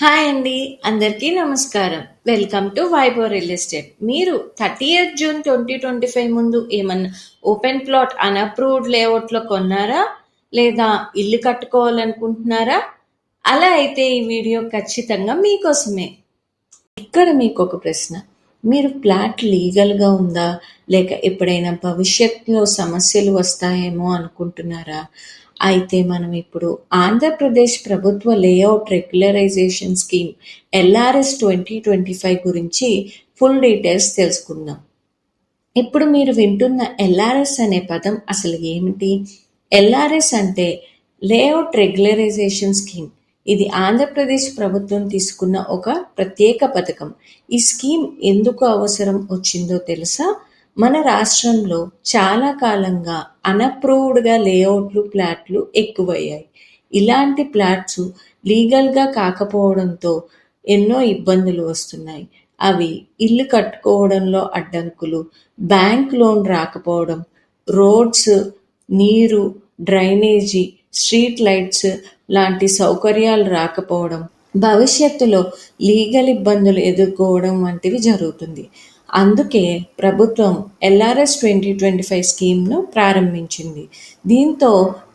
Hi అండి. అందరికీ నమస్కారం. Welcome to Vaibhav real estate మీరు thirty eighth June twenty twenty five ముందు ఏమన్నా ఓపెన్ ప్లాట్ అన్అప్రూవ్డ్ లేఅవుట్లో కొన్నారా? లేదా ఇల్లు కట్టుకోవాలనుకుంటున్నారా? అలా అయితే ఈ వీడియో ఖచ్చితంగా మీకోసమే. ఇక్కడ మీకు ఒక ప్రశ్న. మీరు ఫ్లాట్ లీగల్గా ఉందా? లేక ఎప్పుడైనా భవిష్యత్తులో సమస్యలు వస్తాయేమో అనుకుంటున్నారా? అయితే మనం ఇప్పుడు ఆంధ్రప్రదేశ్ ప్రభుత్వ layout regularisation scheme LRS twenty twenty five గురించి ఫుల్ డీటెయిల్స్ తెలుసుకుందాం. ఇప్పుడు మీరు వింటున్న ఎల్ఆర్ఎస్ అనే పదం అసలు ఏమిటి? ఎల్ఆర్ఎస్ అంటే లేఅవుట్ రెగ్యులరైజేషన్ స్కీమ్. ఇది ఆంధ్రప్రదేశ్ ప్రభుత్వం తీసుకున్న ఒక ప్రత్యేక పథకం. ఈ స్కీమ్ ఎందుకు అవసరం వచ్చిందో తెలుసా? మన రాష్ట్రంలో చాలా కాలంగా అనప్రూవ్డ్గా లేఅవుట్లు ప్లాట్లు ఎక్కువయ్యాయి. ఇలాంటి ప్లాట్స్ లీగల్గా కాకపోవడంతో ఎన్నో ఇబ్బందులు వస్తున్నాయి. అవి ఇల్లు కట్టుకోవడంలో అడ్డంకులు బ్యాంక్ లోన్ రాకపోవడం రోడ్స్ నీరు డ్రైనేజీ స్ట్రీట్ లైట్స్ లాంటి సౌకర్యాలు రాకపోవడం భవిష్యత్తులో లీగల్ ఇబ్బందులు ఎదుర్కోవడం వంటివి జరుగుతుంది. అందుకే ప్రభుత్వం ఎల్ఆర్ఎస్ ట్వంటీ ట్వంటీ ఫైవ్ స్కీమ్ను ప్రారంభించింది. దీంతో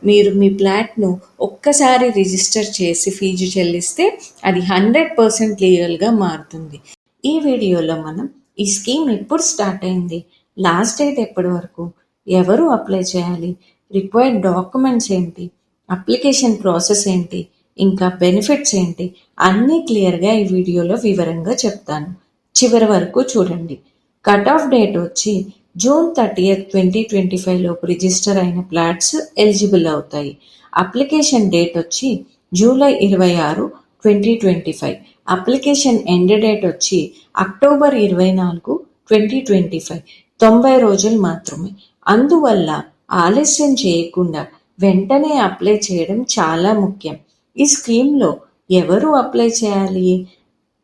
మీరు మీ ప్లాట్ను ఒక్కసారి రిజిస్టర్ చేసి ఫీజు చెల్లిస్తే అది హండ్రెడ్ పర్సెంట్ లీగల్గా మారుతుంది. ఈ వీడియోలో మనం ఈ స్కీమ్ ఎప్పుడు స్టార్ట్ అయింది లాస్ట్ డేట్ ఎప్పటి వరకు ఎవరు అప్లై చేయాలి రిక్వైర్డ్ డాక్యుమెంట్స్ ఏంటి అప్లికేషన్ ప్రాసెస్ ఏంటి ఇంకా బెనిఫిట్స్ ఏంటి అన్నీ క్లియర్గా ఈ వీడియోలో వివరంగా చెప్తాను. చివరి వరకు చూడండి. కట్ ఆఫ్ డేట్ వచ్చి June thirtieth twenty twenty five లోపు రిజిస్టర్ అయిన ప్లాట్స్ ఎలిజిబుల్ అవుతాయి. అప్లికేషన్ డేట్ వచ్చి జూలై ఇరవై ఆరు twenty twenty five. Application end date వచ్చి అక్టోబర్ ఇరవై నాలుగు ట్వంటీ ట్వంటీ ఫైవ్. తొంభై రోజులు మాత్రమే. అందువల్ల ఆలస్యం చేయకుండా వెంటనే అప్లై చేయడం చాలా ముఖ్యం. ఈ స్కీమ్లో ఎవరు అప్లై చేయాలి?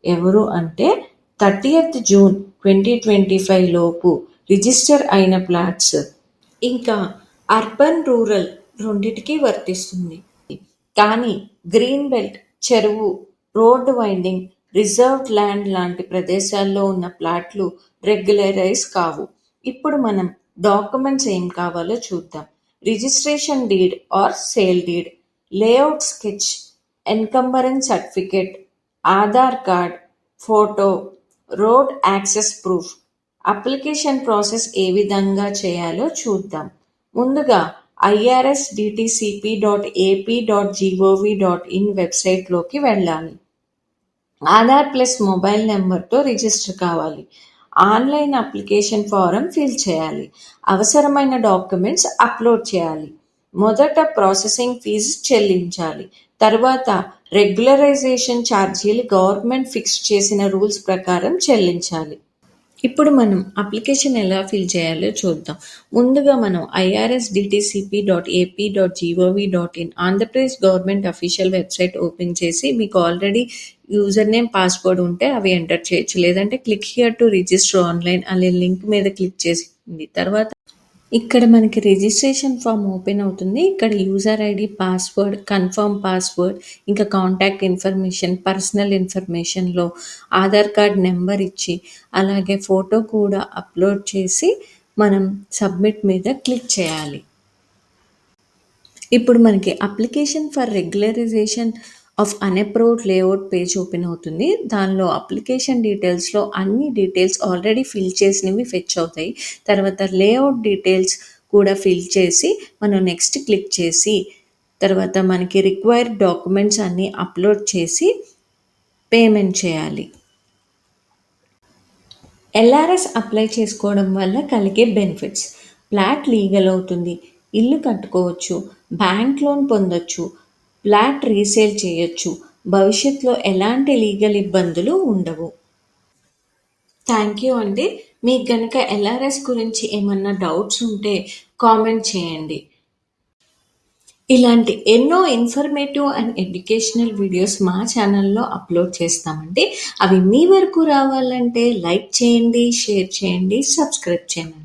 ఎవరు అంటే thirtieth June twenty twenty five లోపు రిజిస్టర్ అయిన ప్లాట్స్. ఇంకా అర్బన్ రూరల్ రెండిటికి వర్తిస్తుంది. కానీ గ్రీన్ బెల్ట్ చెరువు రోడ్డు వైండింగ్ రిజర్వ్డ్ ల్యాండ్ లాంటి ప్రదేశాల్లో ఉన్న ప్లాట్లు రెగ్యులరైజ్ కావు. ఇప్పుడు మనం డాక్యుమెంట్స్ ఏం కావాలో చూద్దాం. Registration deed or sale deed layout sketch encumbrance certificate Aadhaar card photo road access proof. Application process ఏ విధంగా చేయాలో చూద్దాం. ముందుగా IRS DTCP dot AP dot GOV dot in వెబ్సైట్లోకి వెళ్ళాలి. ఆధార్ ప్లస్ మొబైల్ నెంబర్తో రిజిస్టర్ కావాలి. ఆన్లైన్ అప్లికేషన్ ఫారం ఫిల్ చేయాలి. అవసరమైన డాక్యుమెంట్స్ అప్లోడ్ చేయాలి. మొదట ప్రాసెసింగ్ ఫీజు చెల్లించాలి. తర్వాత రెగ్యులరైజేషన్ ఛార్జీలు గవర్నమెంట్ ఫిక్స్ చేసిన రూల్స్ ప్రకారం చెల్లించాలి. ఇప్పుడు మనం అప్లికేషన్ ఎలా ఫిల్ చేయాలో చూద్దాం. ముందుగా మనం LRS DTCP dot AP dot GOV dot in Andhra Pradesh government official website open చేసి మీకు ఆల్రెడీ యూజర్ నేమ్ పాస్వర్డ్ ఉంటే అవి ఎంటర్ చేయొచ్చు. లేదంటే click here to register online అనే లింక్ మీద క్లిక్ చేసింది తర్వాత ఇక్కడ మనకి రిజిస్ట్రేషన్ ఫామ్ ఓపెన్ అవుతుంది. ఇక్కడ user ID password confirm password ఇంకా కాంటాక్ట్ ఇన్ఫర్మేషన్ పర్సనల్ ఇన్ఫర్మేషన్లో ఆధార్ కార్డ్ నెంబర్ ఇచ్చి అలాగే ఫోటో కూడా అప్లోడ్ చేసి మనం సబ్మిట్ మీద క్లిక్ చేయాలి. ఇప్పుడు మనకి application for regularisation of unapproved layout page open అవుతుంది. దానిలో అప్లికేషన్ డీటెయిల్స్లో అన్ని డీటెయిల్స్ ఆల్రెడీ ఫిల్ చేసినవి ఫెచ్ అవుతాయి. తర్వాత లేఅవుట్ డీటెయిల్స్ కూడా ఫిల్ చేసి మనం నెక్స్ట్ క్లిక్ చేసి తర్వాత మనకి రిక్వైర్డ్ డాక్యుమెంట్స్ అన్నీ అప్లోడ్ చేసి పేమెంట్ చేయాలి. ఎల్ఆర్ఎస్ అప్లై చేసుకోవడం వల్ల కలిగే బెనిఫిట్స్ ఫ్లాట్ లీగల్ అవుతుంది. ఇల్లు కట్టుకోవచ్చు. బ్యాంక్ లోన్ పొందొచ్చు. ఫ్లాట్ రీసేల్ చేయొచ్చు. భవిష్యత్తులో ఎలాంటి లీగల్ ఇబ్బందులు ఉండవు. థ్యాంక్ యూ అండి. మీకు కనుక ఎల్ఆర్ఎస్ గురించి ఏమన్నా డౌట్స్ ఉంటే కామెంట్ చేయండి. ఇలాంటి ఎన్నో ఇన్ఫర్మేటివ్ అండ్ ఎడ్యుకేషనల్ వీడియోస్ మా ఛానల్లో అప్లోడ్ చేస్తామండి. అవి మీ వరకు రావాలంటే లైక్ చేయండి షేర్ చేయండి సబ్స్క్రైబ్ చేయండి.